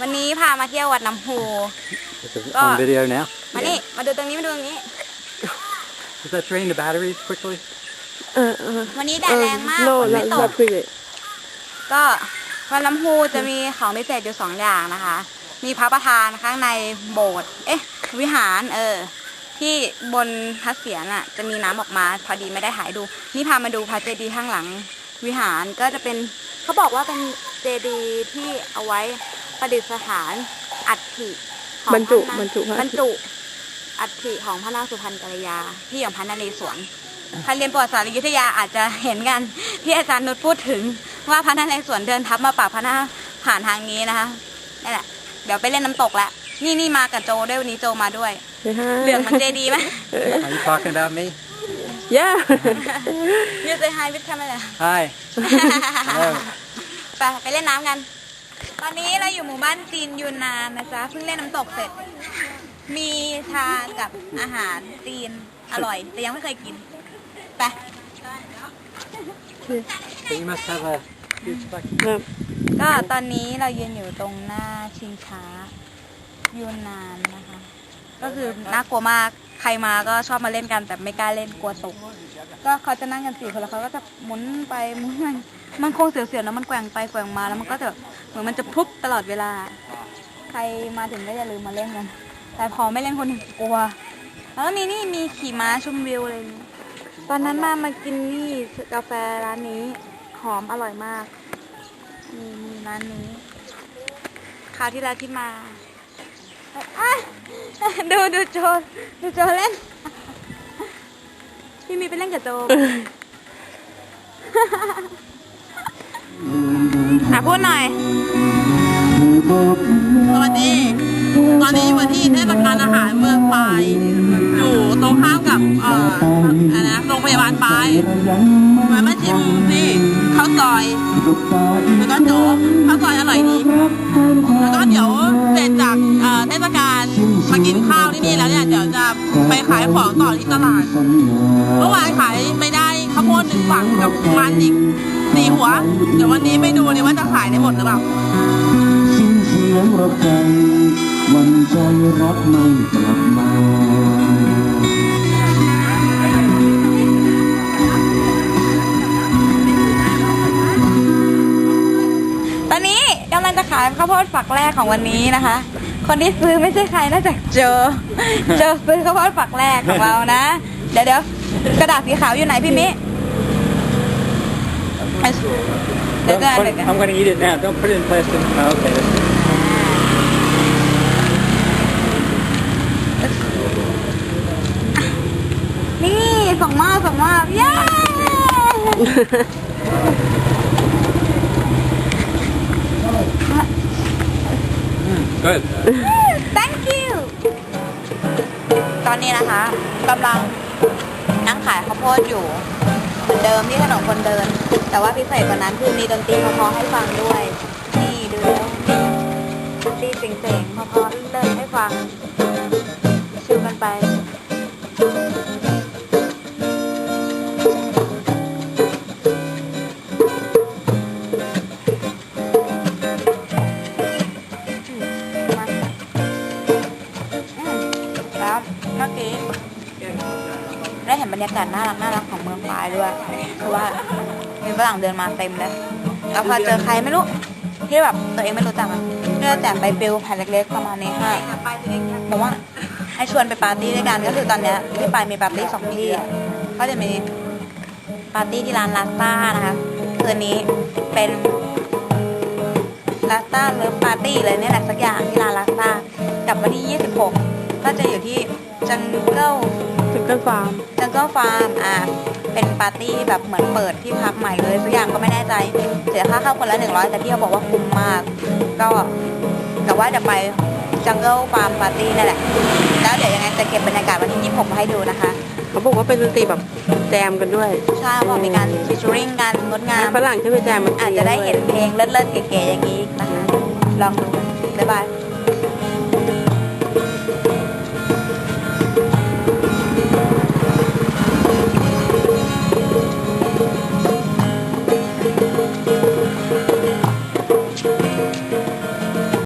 วันนี้พามาเที่ยววัดน้ำพู Is it Ah. on video now? มานี่ มาดูตรงนี้ มาดูตรงนี้ Does that drain the batteries quickly? เออเออวันนี้แดดแรงมากโน่ฝนแล้ไม่วตแล้กวคือไงก็วัดน้ำพูจะมีของพิเศษอยู่สองอย่างนะคะ มีพระประธานข้างในโบสถ์ เอ๊ะ วิหาร เออ ที่บนพระเศียรน่ะ จะมีน้ำออกมา พอดีไม่ได้ถ่ายดู นี่พามาดูพระเจดีย์ข้างหลังวิหาร ก็จะเป็น เขาบอกว่าเป็นเจดีย์ที่เอาไว้ ประดิษฐานอัฐิของบรรจุพะนางบรรจุพระ บรรจุอัฐิของพระนางสุพรรณกัลยาที่ของพระนเรศวรใครเรียนประวัติศาสตร์อยุธยาอาจจะเห็นกันที่อาจารย์นุชพูดถึงว่าพระนเรศวรเดินทัพมาปราบพระนาผ่านทางนี้นะคะนี่แหละเดี๋ยวไปเล่นน้ำตกแล้วนี่นี่มากับโจด้วยวันนี้โจมาด้วยไม่ให้เหลืองเหมันเจดีย์ไหม Are you talking about me? ย่ายูเซฮายวิทย์ทำอะไร Hi. Hello. ไปไปเล่นน้ำกัน ตอนนี้เราอยู่หมู่บ้านจีนยูนนานนะจ๊ะเพิ่งเล่นน้ำตกเสร็จ มีชากับอาหารจีนอร่อย แต่ยังไม่เคยกินไป So you must have a huge bucket. ครับก็ตอนนี้เรายืนอยู่ตรงหน้าชิงช้ายูนนานนะคะ ก็คือน่ากลัวมากใครมาก็ชอบมาเล่นกัน แต่ไม่กล้าเล่นกลัวตก ก็เขาจะนั่งกันสี่คนแล้วเขาก็จะหมุนไปหมุนมามันคงเสียวๆนะมันแกว่งไปแกว่งมาแล้วมันก็จะเหมือนมันจะพลุบตลอดเวลา ใครมาถึงก็อย่าลืมมาเล่นกันแต่พอไม่เล่นคนอื่นกลัว แล้วก็มีนี่มีขี่ม้าชมวิวอะไรอย่างนี้ตอนนั้นมามากินนี่กาแฟร้านนี้หอมอร่อยมากมีมีร้านนี้คราวที่แล้วที่มาอะ ดูดูโจดูโจเล่น พี่มีไปเล่นกับโจอะพูดหน่อย สวัสดี ตอนนี้อยู่ที่เทศกาลอาหารเมืองปายอยู่ตรงข้ามกับเอ่ออะไรนะโรงพยาบาลปายมามาชิมนี่ ข้าวซอยแล้วก็โจ๊กข้าวซอยอร่อยดีแล้วก็เดี๋ยวเสร็จจากเทศกาลมากินข้าวที่นี่แล้วเนี่ยเดี๋ยวจะไปขายของต่อที่ตลาดเมื่อวานขายไม่ได้ข้าวโพดหนึ่งฝังกับมันอีกสี่หัวเดี๋ยววันนี้ไม่ดูเลยว่าจะขายได้หมดหรือเปล่าสิ้นเสียงรถไฟวันใจรักไม่กลับมา ขายข้าวโพดฝักแรกของวันนี้นะคะ คนที่ซื้อไม่ใช่ใครนอกจากเจอเจอซื้อข้าวโพดฝักแรกของเรานะ เดี๋ยวเดี๋ยวกระดาษสีขาวอยู่ไหนพี่มิเดี๋ยว Don't กัน put- เดี๋ยวกัน I'm going to eat it now. Don't put it in plastic. Oh, okay. นี่ส่งมอบส่งมอบเย้ Good. thank you ตอนนี้นะคะกำลังนั่งขายข้าวโพดอยู่เหมือนเดิมที่ถนนคนเดิน แต่ว่าพิเศษกว่านั้นคือมีดนตรีเพอๆให้ฟังด้วย นี่ดูดนตรีเสียงๆเพอๆเลิศให้ฟัง บรรยากาศน่ารักน่ารักของเมืองปายด้วยคือว่ามีฝรั่งเดินมาเต็มเลยแล้วพอเจอใครไม่รู้ที่แบบตัวเองไม่รู้จักอะก็จะแต่งไปฟิลแผ่นเล็กๆประมาณนี้ค่ะบอกว่าให้ชวนไปปาร์ตี้ด้วยกันก็คือตอนเนี้ยที่ไปมีปาร์ตี้สองที่ก็จะมีปาร์ตี้ที่ร้านลาซ่านะคะคืนนี้เป็นลาซ่าเลิฟปาร์ตี้เลยเนี่ยแหละสักอย่างที่ร้านลาซ่ากับวันที่ 26 ก็จะอยู่ที่จังเกิล ถึงกันฟาร์มจังเกิลฟาร์มอ่าเป็นปาร์ตี้แบบเหมือนเปิดที่พักใหม่เลยสักอย่างก็ไม่แน่ใจเสียค่าเข้าคนละ100 แต่ที่เขาบอกว่าคุ้มมาก ก็แต่ว่าจะไปจังเกิลฟาร์มปาร์ตี้นั่นแหละ แล้วเดี๋ยวยังไงจะเก็บบรรยากาศวันที่ 26 มาให้ดูนะคะ เขาบอกว่าเป็นดนตรีแบบแจมกันด้วยใช่เพราะมีการฟิชชูริงกันงดงามฝรั่งที่ไปแจมมันอาจจะได้เห็นเพลงเลิศๆเก๋ๆอย่างนี้นะคะลองดูบ๊ายบาย